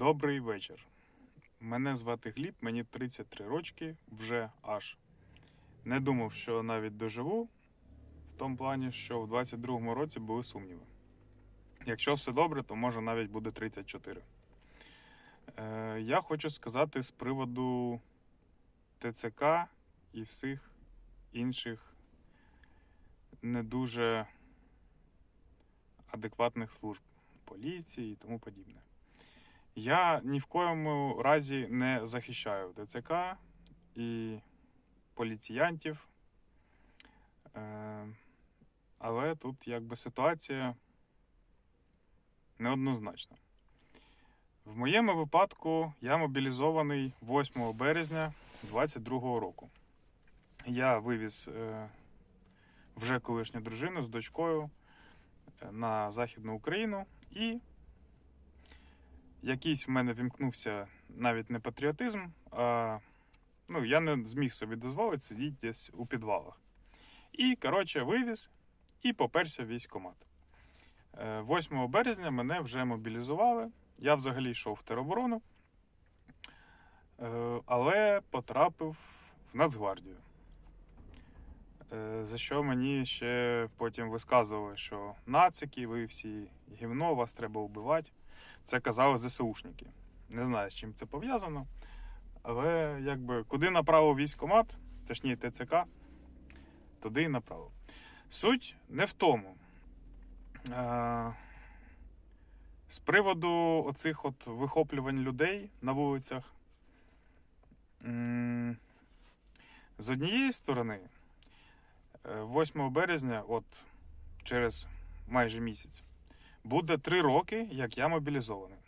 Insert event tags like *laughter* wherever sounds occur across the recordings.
Добрий вечір. Мене звати Гліб, мені 33 рочки, вже аж. Не думав, що навіть доживу, в тому плані, що в 22-му році були сумніви. Якщо все добре, то може навіть буде 34. Е, я хочу сказати з приводу ТЦК і всіх інших не дуже адекватних служб поліції і тому подібне. Я ні в коєму разі не захищаю ТЦК і поліціянтів. Е, але тут якби ситуація неоднозначна. В моєму випадку я мобілізований 8 березня 2022 року. Я вивіз е, вже колишню дружину з дочкою е, на Західну Україну і якийсь в мене вімкнувся навіть не патріотизм, а ну, я не зміг собі дозволити сидіти десь у підвалах. І, коротше, вивіз і поперся в військкомат. Е, 8 березня мене вже мобілізували. Я взагалі йшов в тероборону, е, але потрапив в Нацгвардію. Е, За що мені ще потім висказували, що нацики, ви всі гівно, вас треба вбивати. Це казали ЗСУшники. Не знаю, з чим це пов'язано. Але якби куди направив військкомат, точніше ТЦК, туди і направив. Суть не в тому. Е, З приводу оцих от вихоплювань людей на вулицях. З однієї сторони, е, 8 березня, от через майже місяць, буде три роки, як я мобілізований.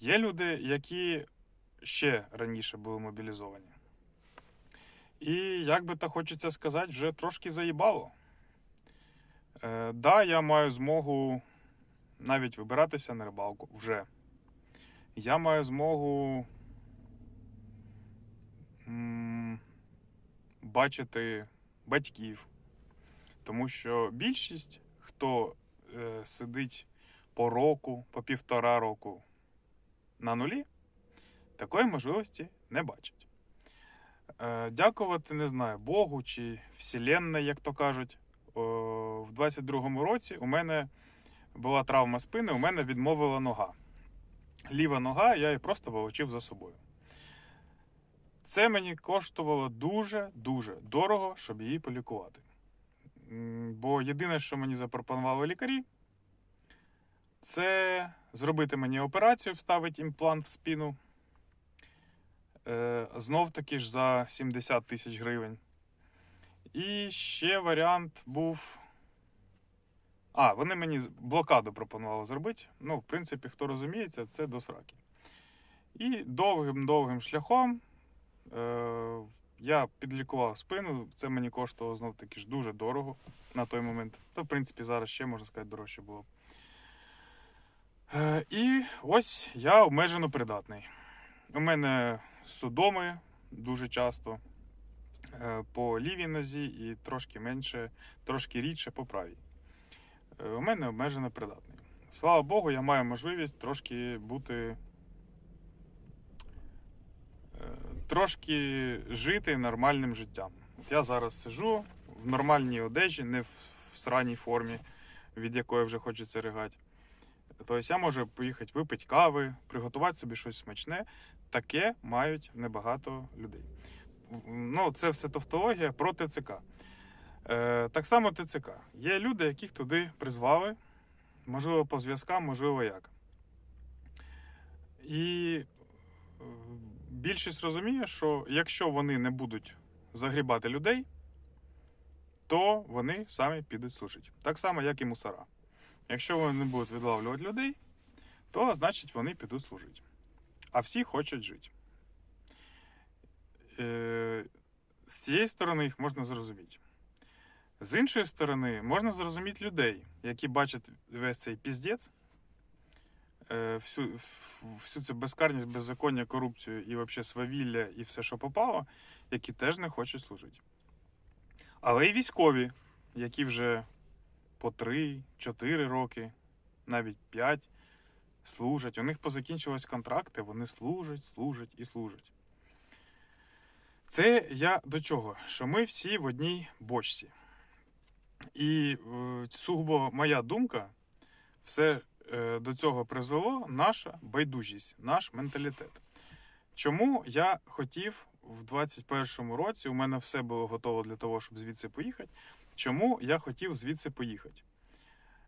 Є люди, які ще раніше були мобілізовані. І, як би так хочеться сказати, вже трошки заїбало. Е, да, я маю змогу навіть вибиратися на рибалку вже. Я маю змогу м, бачити батьків. Тому що більшість, хто е, сидить по року, по півтора року на нулі, такої можливості не бачить. Е, дякувати, не знаю, Богу чи Вселенной, як то кажуть. О, в 22-му році у мене була травма спини, у мене відмовила нога. Ліва нога, я її просто волочив за собою. Це мені коштувало дуже-дуже дорого, щоб її полікувати. Бо єдине, що мені запропонували лікарі, це зробити мені операцію, вставити імплант в спину. Е, знов таки ж за 70 тисяч гривень. І ще варіант був. А, вони мені блокаду пропонували зробити. Ну, в принципі, хто розуміється, це до сраки. І довгим-довгим шляхом е, я підлікував спину. Це мені коштувало знов таки ж дуже дорого на той момент. Та, в принципі, зараз ще можна сказати, дорожче було. Е, і ось я обмежено придатний. У мене судоми дуже часто е, по лівій нозі і трошки менше, трошки рідше по правій. Е, У мене обмежено придатний. Слава Богу, я маю можливість трошки бути. е, Трошки жити нормальним життям. От я зараз сижу в нормальній одежі, не в сраній формі, від якої вже хочеться ригати. Тобто я можу поїхати випити кави, приготувати собі щось смачне. Таке мають небагато людей. Ну, це все тавтологія про ТЦК. Е, так само ТЦК. Є люди, яких туди призвали, можливо, по зв'язкам, можливо, як. І е, більшість розуміє, що якщо вони не будуть загрібати людей, то вони самі підуть служити. Так само, як і мусора. Якщо вони не будуть відлавлювати людей, то значить вони підуть служити. А всі хочуть жити. Е, з цієї сторони їх можна зрозуміти. З іншої сторони, можна зрозуміти людей, які бачать весь цей піздець, всю, всю цю безкарність, беззаконня, корупцію і взагалі свавілля і все, що попало, які теж не хочуть служити. Але й військові, які вже по 3-4 роки, навіть 5, служать. У них позакінчились контракти, вони служать, служать і служать. Це я до чого? Що ми всі в одній бочці. І е, сугубо моя думка, все е, до цього призвело наша байдужість, наш менталітет. Чому я хотів в 21-му році, у мене все було готово для того, щоб звідси поїхати. Чому я хотів звідси поїхати?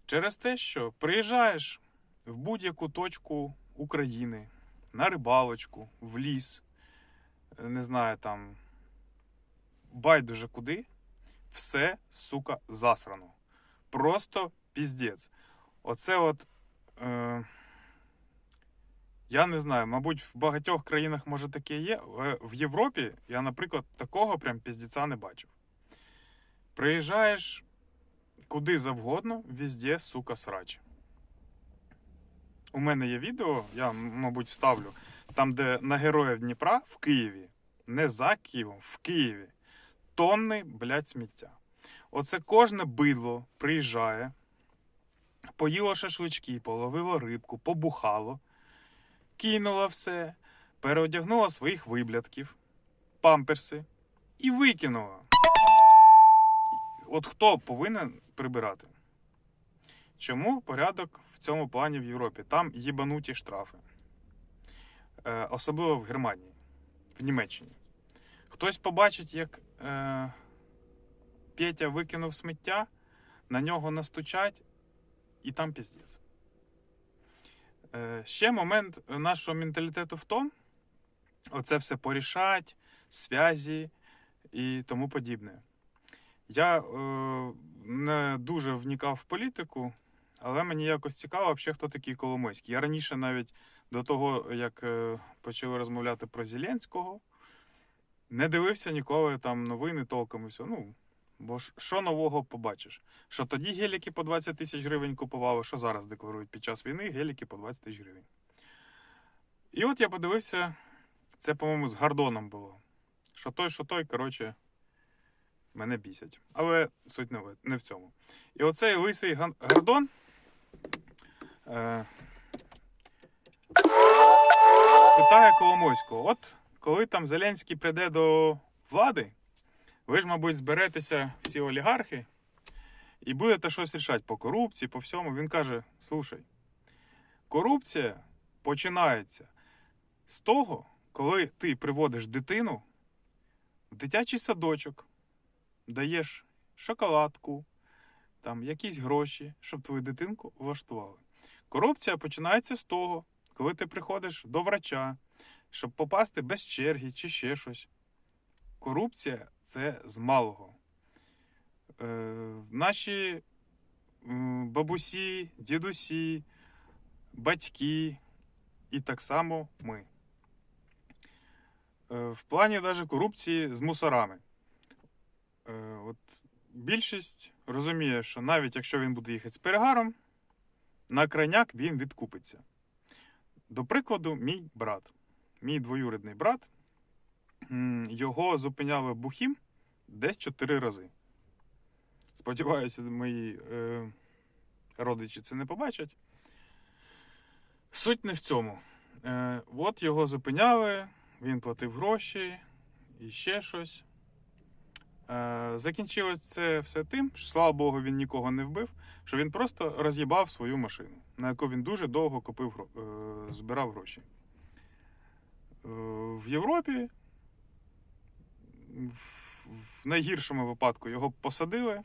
Через те, що приїжджаєш в будь-яку точку України на рибалочку, в ліс, е, не знаю там, байдуже куди, все, сука, засрано. Просто піздець. Оце от. Е, я не знаю, мабуть, в багатьох країнах може таке є. В Європі я, наприклад, такого прям піздеця не бачив. Приїжджаєш куди завгодно, везде, сука, срач. У мене є відео, я, мабуть, вставлю, там, де на героїв Дніпра в Києві, не за Києвом, в Києві, тонни, блядь, сміття. Оце кожне бидло приїжджає, поїло шашлички, половило рибку, побухало, кинуло все, переодягнуло своїх виблядків, памперси і викинуло. От хто повинен прибирати? Чому порядок в цьому плані в Європі? Там їбануті штрафи. Е, особливо в Германії, в Німеччині. Хтось побачить, як е, Петя викинув сміття, на нього настучать, і там піздець. Е, ще момент нашого менталітету в тому, оце все порішать, зв'язі і тому подібне. Я е, не дуже вникав в політику, але мені якось цікаво, взагалі, хто такий Коломойський. Я раніше навіть до того, як е, почали розмовляти про Зеленського, не дивився ніколи там новини толком і все. Ну, бо що нового побачиш? Що тоді геліки по 20 тисяч гривень купували, що зараз декларують під час війни геліки по 20 тисяч гривень. І от я подивився, це, по-моєму, з Гордоном було. Що той, що той, коротше, мене бісять. Але суть не в, цьому. І оцей лисий Гордон. Е, питає Коломойського: от коли там Зеленський прийде до влади, ви ж, мабуть, зберетеся всі олігархи і будете щось рішати по корупції, по всьому. Він каже: слушай, корупція починається з того, коли ти приводиш дитину в дитячий садочок, даєш шоколадку, там якісь гроші, щоб твою дитинку влаштували. Корупція починається з того, коли ти приходиш до врача, щоб попасти без черги чи ще щось. Корупція це з малого. Е, наші бабусі, дідусі, батьки і так само ми. Е, в плані навіть корупції з мусорами. Е, от більшість розуміє, що навіть якщо він буде їхати з перегаром, на крайняк він відкупиться. До прикладу, мій брат, мій двоюрідний брат, його зупиняли бухім десь чотири рази. Сподіваюся, мої е, родичі це не побачать. Суть не в цьому. Е, от його зупиняли, він платив гроші і ще щось. Е, закінчилось це все тим, що, слава Богу, він нікого не вбив, що він просто роз'їбав свою машину, на яку він дуже довго купив, е, збирав гроші. Е, в Європі в, найгіршому випадку його б посадили,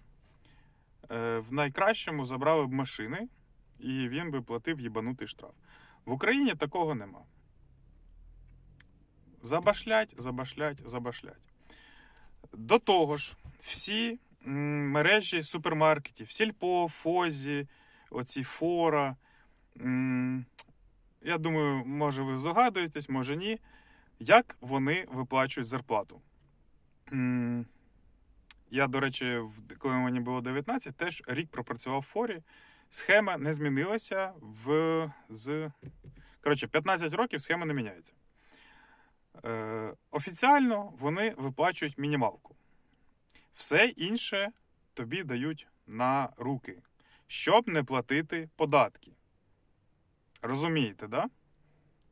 е, в найкращому забрали б машини, і він би платив їбанутий штраф. В Україні такого нема. Забашлять, забашлять, забашлять. До того ж, всі мережі супермаркетів, Сільпо, Фозі, оці Фора. Я думаю, може ви здогадуєтесь, може ні. Як вони виплачують зарплату? Я, до речі, коли мені було 19, теж рік пропрацював в Форі. Схема не змінилася в з. Коротше, 15 років схема не міняється. Е, офіціально вони виплачують мінімалку. Все інше тобі дають на руки, щоб не платити податки. Розумієте, да?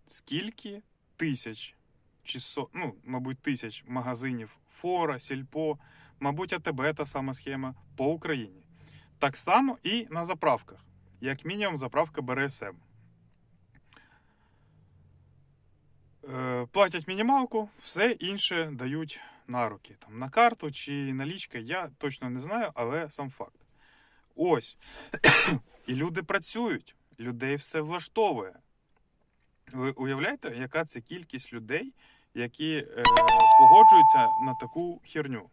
Скільки тисяч чи со, ну, мабуть, тисяч магазинів Фора, Сільпо, мабуть, АТБ та сама схема по Україні. Так само і на заправках. Як мінімум, заправка БРСМ. Е, платять мінімалку, все інше дають на руки. Там, на карту чи налічка, я точно не знаю, але сам факт. Ось. *coughs* І люди працюють, людей все влаштовує. Ви уявляєте, яка це кількість людей, які е, погоджуються на таку херню?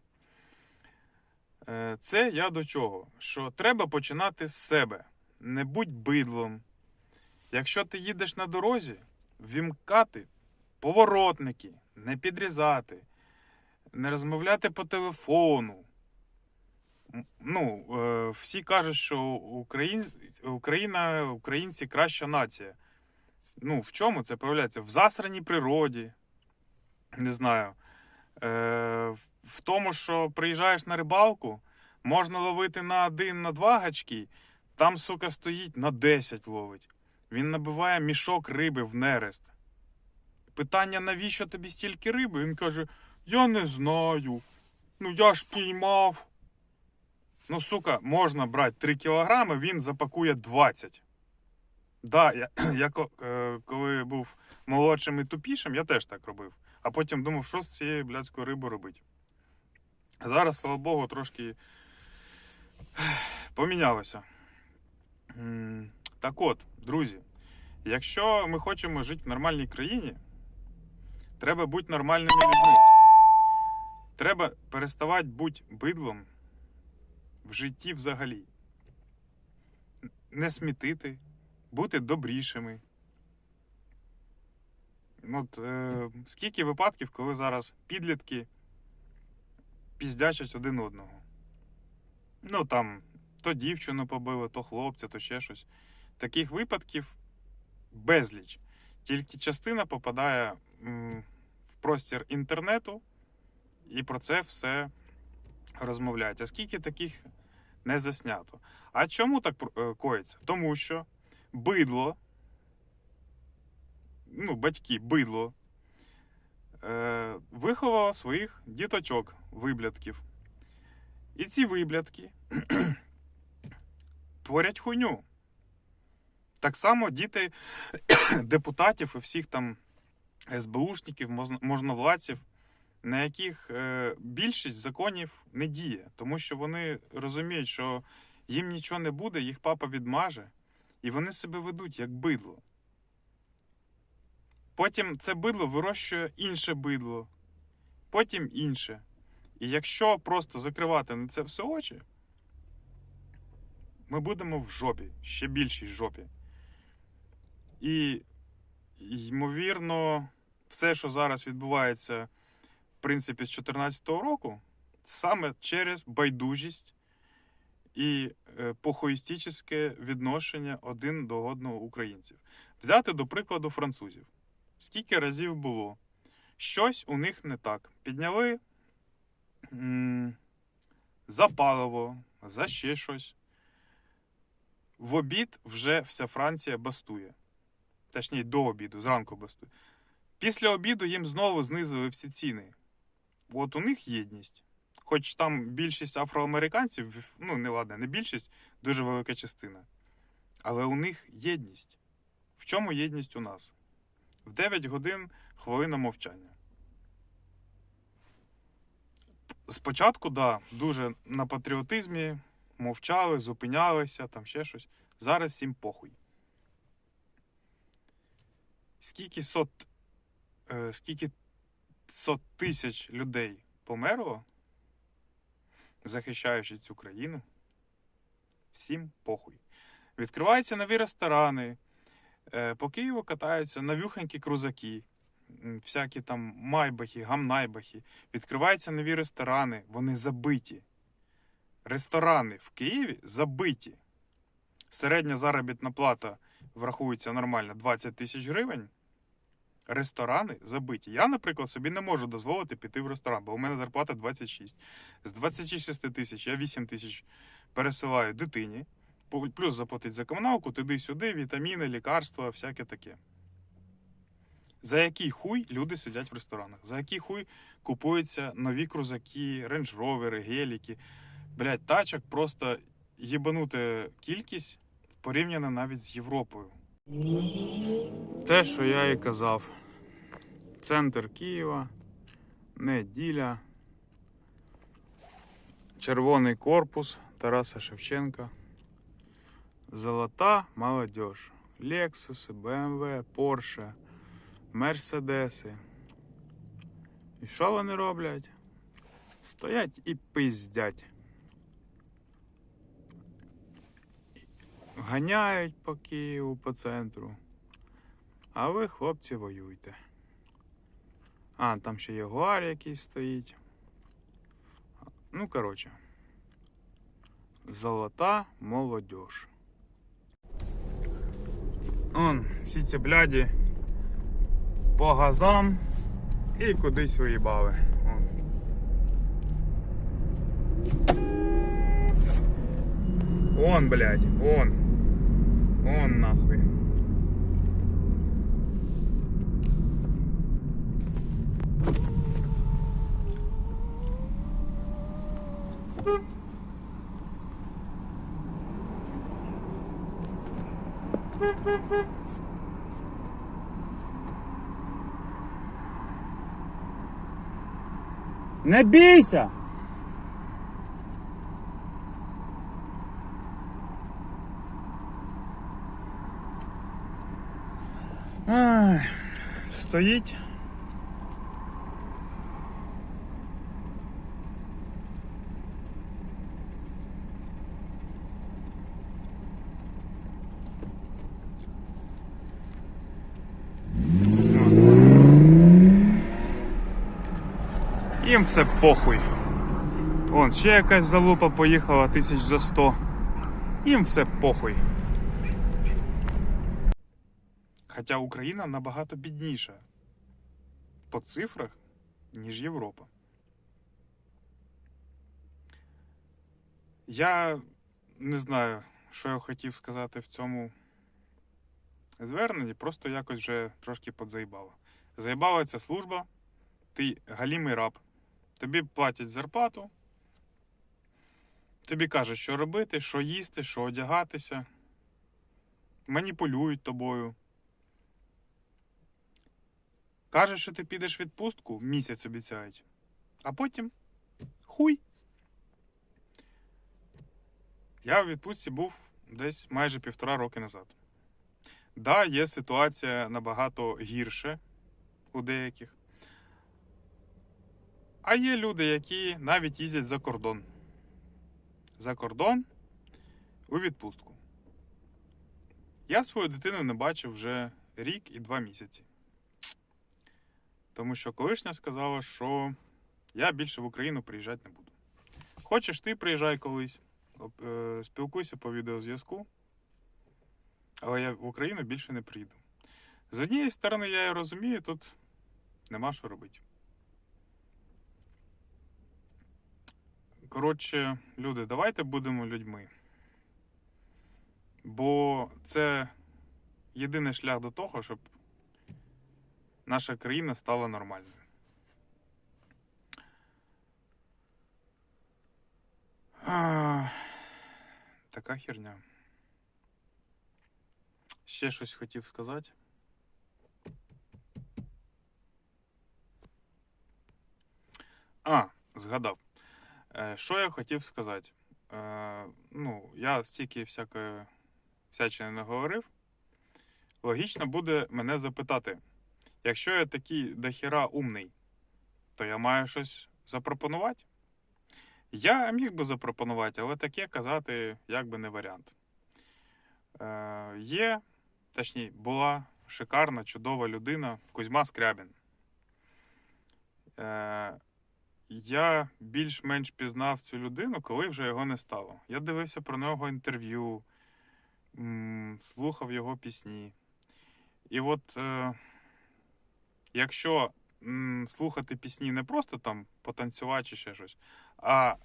Е, це я до чого? Що треба починати з себе. Не будь бидлом. Якщо ти їдеш на дорозі, вімкати поворотники, не підрізати, не розмовляти по телефону. Ну, е, всі кажуть, що Україн... Україна, українці краща нація. Ну, в чому це проявляється? В засраній природі. Не знаю. Е, в тому, що приїжджаєш на рибалку, можна ловити на один, на два гачки, там, сука, стоїть на 10 ловить. Він набиває мішок риби в нерест. Питання, навіщо тобі стільки риби? Він каже: Я не знаю. Ну я ж піймав. Ну, сука, можна брати 3 кілограми, він запакує 20. Да, я, *clears throat* я е, коли був молодшим і тупішим, я теж так робив. А потім думав, що з цією блядською рибою робити. Зараз, слава Богу, трошки помінялося. Так от, друзі, якщо ми хочемо жити в нормальній країні, треба бути нормальними людьми. Треба переставати бути бидлом в житті взагалі. Не смітити, бути добрішими. От, е, скільки випадків, коли зараз підлітки піздячать один одного. Ну там, то дівчину побили, то хлопця, то ще щось. Таких випадків безліч. Тільки частина попадає м, в простір інтернету, і про це все розмовляють. А скільки таких не заснято? А чому так е, коїться? Тому що бидло, ну, батьки, бидло, е, виховало своїх діточок, виблядків. І ці виблядки *clears throat* творять хуйню. Так само діти *clears throat* депутатів і всіх там СБУшників, можновладців, на яких е, більшість законів не діє, тому що вони розуміють, що їм нічого не буде, їх папа відмаже, і вони себе ведуть як бидло. Потім це бидло вирощує інше бидло, потім інше. І якщо просто закривати на це все очі, ми будемо в жопі, ще більшій жопі. І, ймовірно, все, що зараз відбувається, в принципі, з 2014 року, саме через байдужість і е, похоїстичне відношення один до одного українців. Взяти до прикладу французів. Скільки разів було? Щось у них не так. Підняли м, за паливо, за ще щось. В обід вже вся Франція бастує. Точніше, до обіду, зранку бастує. Після обіду їм знову знизили всі ціни. От у них єдність. Хоч там більшість афроамериканців, ну не ладно, не більшість, дуже велика частина. Але у них єдність. В чому єдність у нас? В 9 годин хвилина мовчання. Спочатку, да, дуже на патріотизмі мовчали, зупинялися, там ще щось. Зараз всім похуй. Скільки сот, е, скільки сот тисяч людей померло, захищаючи цю країну, всім похуй. Відкриваються нові ресторани, по Києву катаються навюханькі крузаки, всякі там майбахи, гамнайбахи. Відкриваються нові ресторани, вони забиті. Ресторани в Києві забиті. Середня заробітна плата врахується нормально 20 тисяч гривень. Ресторани забиті. Я, наприклад, собі не можу дозволити піти в ресторан, бо у мене зарплата 26. З 26 тисяч я 8 тисяч пересилаю дитині. Плюс заплатити за комуналку, туди-сюди, вітаміни, лікарства, всяке таке. За який хуй люди сидять в ресторанах? За який хуй купуються нові крузаки, рейндж-ровери, геліки? Блять, тачок просто єбанута кількість порівняно навіть з Європою. Те, що я і казав. Центр Києва, неділя. Червоний корпус Тараса Шевченка. Золота молодежь. Лексуси, BMW, Porsche, Мерседеси. І що вони роблять? Стоять і пиздять. Ганяють по Києву, по центру. А ви, хлопці, воюйте. А, там ще Ягуар якийсь стоїть. Ну, коротше. Золота молодежь. Он, всі ці бляді по газам і кудись виїбали. Он. Он, блядь, он. Он нахуй. Не бійся! Ай, стоїть. Їм все похуй. Вон, ще якась залупа поїхала тисяч за сто. Їм все похуй. Хоча Україна набагато бідніша по цифрах, ніж Європа. Я не знаю, що я хотів сказати в цьому зверненні, просто якось вже трошки подзаїбало. Заїбала ця служба, ти галімий раб. Тобі платять зарплату, тобі кажуть, що робити, що їсти, що одягатися, маніпулюють тобою. Кажуть, що ти підеш в відпустку, місяць обіцяють, а потім хуй. Я в відпустці був десь майже півтора роки назад. Да, є ситуація набагато гірше у деяких. А є люди, які навіть їздять за кордон. За кордон у відпустку. Я свою дитину не бачив вже рік і два місяці. Тому що колишня сказала, що я більше в Україну приїжджати не буду. Хочеш ти приїжджай колись, е, спілкуйся по відеозв'язку, але я в Україну більше не приїду. З однієї сторони, я розумію, тут нема що робити. Коротше, люди, давайте будемо людьми. Бо це єдиний шлях до того, щоб наша країна стала нормальною. А, така херня. Ще щось хотів сказати. А, згадав. Що я хотів сказати? Е, ну, я стільки всякої всячини не говорив. Логічно буде мене запитати, якщо я такий дохіра умний, то я маю щось запропонувати? Я міг би запропонувати, але таке казати якби не варіант. Е, є, точніше, була шикарна, чудова людина Кузьма Скрябін. Е, я більш-менш пізнав цю людину, коли вже його не стало. Я дивився про нього інтерв'ю, слухав його пісні. І от е, якщо слухати пісні не просто там потанцювати чи ще щось, а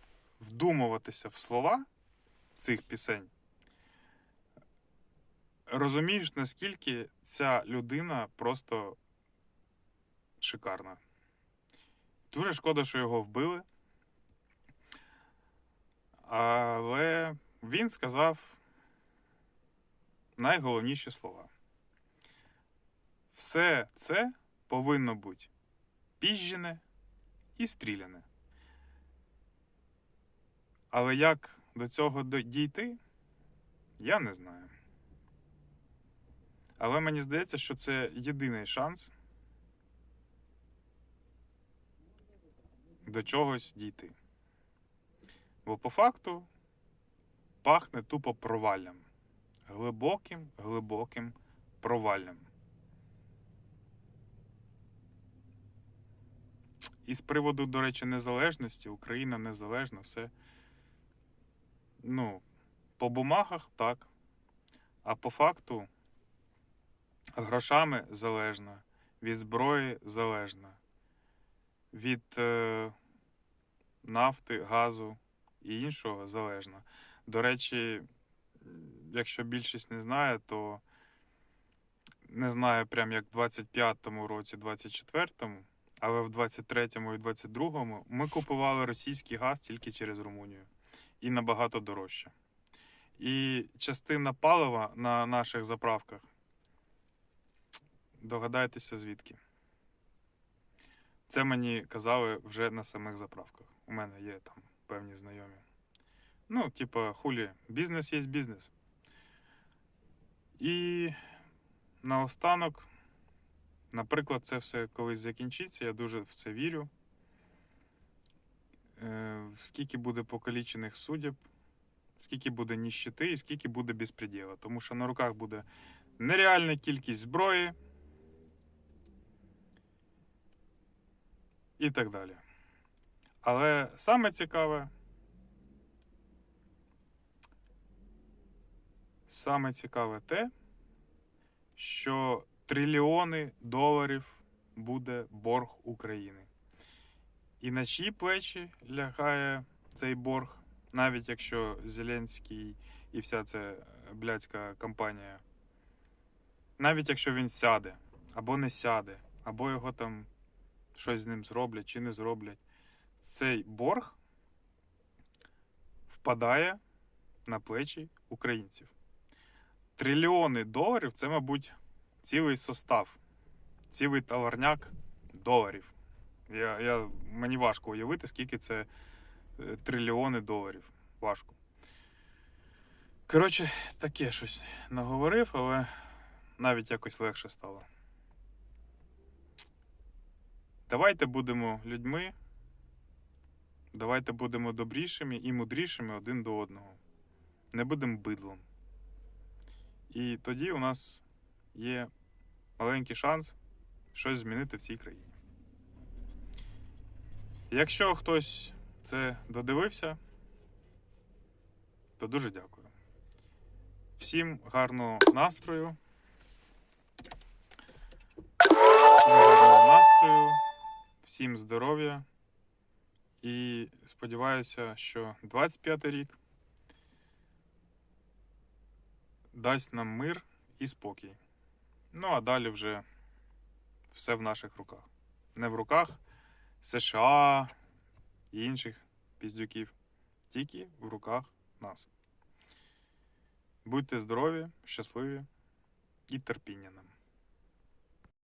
вдумуватися в слова цих пісень, розумієш, наскільки ця людина просто шикарна. Дуже шкода, що його вбили. Але він сказав найголовніші слова. Все це повинно бути піжджене і стріляне. Але як до цього дійти, я не знаю. Але мені здається, що це єдиний шанс до чогось дійти. Бо по факту пахне тупо проваллям. Глибоким, глибоким проваллям. І з приводу, до речі, незалежності, Україна незалежна, все. Ну, по бумагах так. А по факту грошами залежна, від зброї залежна, від е, нафти, газу і іншого залежна. До речі, якщо більшість не знає, то не знаю прям як в 25-му році, 24-му, але в 23-му і 22-му ми купували російський газ тільки через Румунію. І набагато дорожче. І частина палива на наших заправках. Догадайтеся звідки. Це мені казали вже на самих заправках. У мене є там певні знайомі. Ну, типа, хулі, бізнес є бізнес. І наостанок, наприклад, це все колись закінчиться, я дуже в це вірю. Е, Скільки буде покалічених суддів, скільки буде ніщити і скільки буде безпреділа. Тому що на руках буде нереальна кількість зброї і так далі. Але саме цікаве, саме цікаве те, що трильйони доларів буде борг України. І на чиї плечі лягає цей борг, навіть якщо Зеленський і вся ця блядська компанія, навіть якщо він сяде, або не сяде, або його там щось з ним зроблять чи не зроблять, цей борг впадає на плечі українців. Трильйони доларів це, мабуть, цілий состав, цілий товарняк доларів. Я, я, мені важко уявити, скільки це е, трильйони доларів. Важко. Коротше, таке щось наговорив, але навіть якось легше стало. Давайте будемо людьми. Давайте будемо добрішими і мудрішими один до одного. Не будемо бидлом. І тоді у нас є маленький шанс щось змінити в цій країні. Якщо хтось це додивився, то дуже дякую. Всім гарного настрою. Всім гарного настрою, всім здоров'я. І сподіваюся, що 25 рік дасть нам мир і спокій. Ну, а далі вже все в наших руках. Не в руках США і інших піздюків, тільки в руках нас. Будьте здорові, щасливі і терпіння нам.